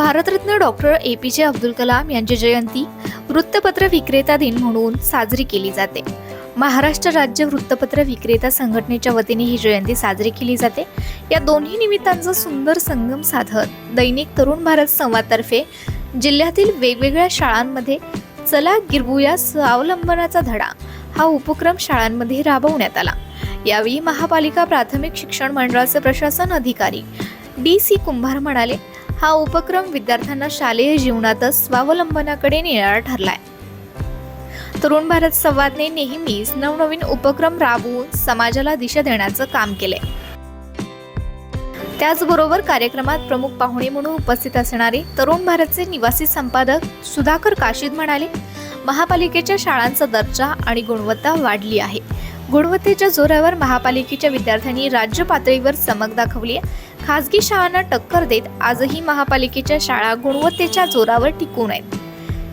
Bharat Ratna doctor A P जे अब्दुल कलाम यांची जयंती वृत्तपत्र विक्रेता दिन म्हणून साजरी केली जाते. महाराष्ट्र राज्य वृत्तपत्र विक्रेता संघटनेच्या वतीने ही जयंती साजरी केली जाते. या दोन्ही निमित्तांचा सुंदर संगम साधत दैनिक तरुण भारत संवादतर्फे जिल्ह्यातील वेगवेगळ्या शाळांमध्ये चला गिरबुया स्वावलंबनाचा धडा हा उपक्रम शाळांमध्ये राबवण्यात आला. यावेळी महापालिका प्राथमिक शिक्षण मंडळाचे प्रशासन अधिकारी डी सी कुंभार म्हणाले हा उपक्रम विद्यार्थ्यांना शालेय जीवनातच स्वावलंबनाकडे नेणारा ठरलाय. तरुण भारत संवादने नेहमीच नवनवीन उपक्रम राबवून समाजाला दिशा देण्याचं काम केलंय. त्याचबरोबर कार्यक्रमात प्रमुख पाहुणे म्हणून उपस्थित असणारे तरुण भारतचे निवासी संपादक सुधाकर काशीद म्हणाले महापालिकेच्या शाळांचा दर्जा आणि गुणवत्ता वाढली आहे. गुणवत्तेच्या जोरावर महापालिकेच्या विद्यार्थ्यांनी राज्य पातळीवर चमक दाखवली आहे. खासगी शाळांना टक्कर देत आजही महापालिकेच्या शाळा गुणवत्तेच्या जोरावर टिकून आहेत.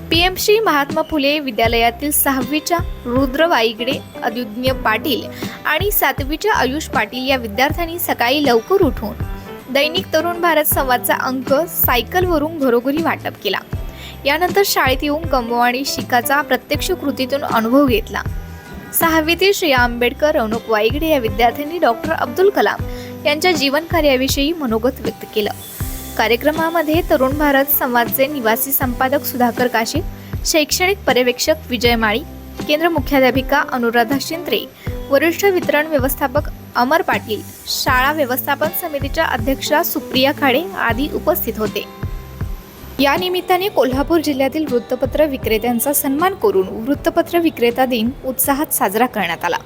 पीएमश्री महात्मा फुले विद्यालयातील सहावीच्या रुद्र वाईगडे अद्युज्ञ पाटील आणि सातवीच्या आयुष पाटील या विद्यार्थ्यांनी सकाळी लवकर उठून दैनिक तरुण भारत संवादचा अंक सायकलवरून घरोघरी वाटप केला. यानंतर शाळेत येऊन कंबो आणि शिकाचा प्रत्यक्ष कृतीतून अनुभव घेतला. सहावीतील श्रेया आंबेडकर रौनक वाईगडे या विद्यार्थ्यांनी डॉक्टर अब्दुल कलाम यांच्या जीवनकार्याविषयी मनोगत व्यक्त केलं. कार्यक्रमामध्ये तरुण भारत संवादचे निवासी संपादक सुधाकर काशी शैक्षणिक पर्यवेक्षक विजय माळी केंद्र मुख्याध्यापिका अनुराधा शिंत्रे वरिष्ठ वितरण व्यवस्थापक अमर पाटील शाळा व्यवस्थापन समितीच्या अध्यक्षा सुप्रिया खाडे आदी उपस्थित होते. या निमित्ताने कोल्हापूर जिल्ह्यातील वृत्तपत्र विक्रेत्यांचा सन्मान करून वृत्तपत्र विक्रेता दिन उत्साहात साजरा करण्यात आला.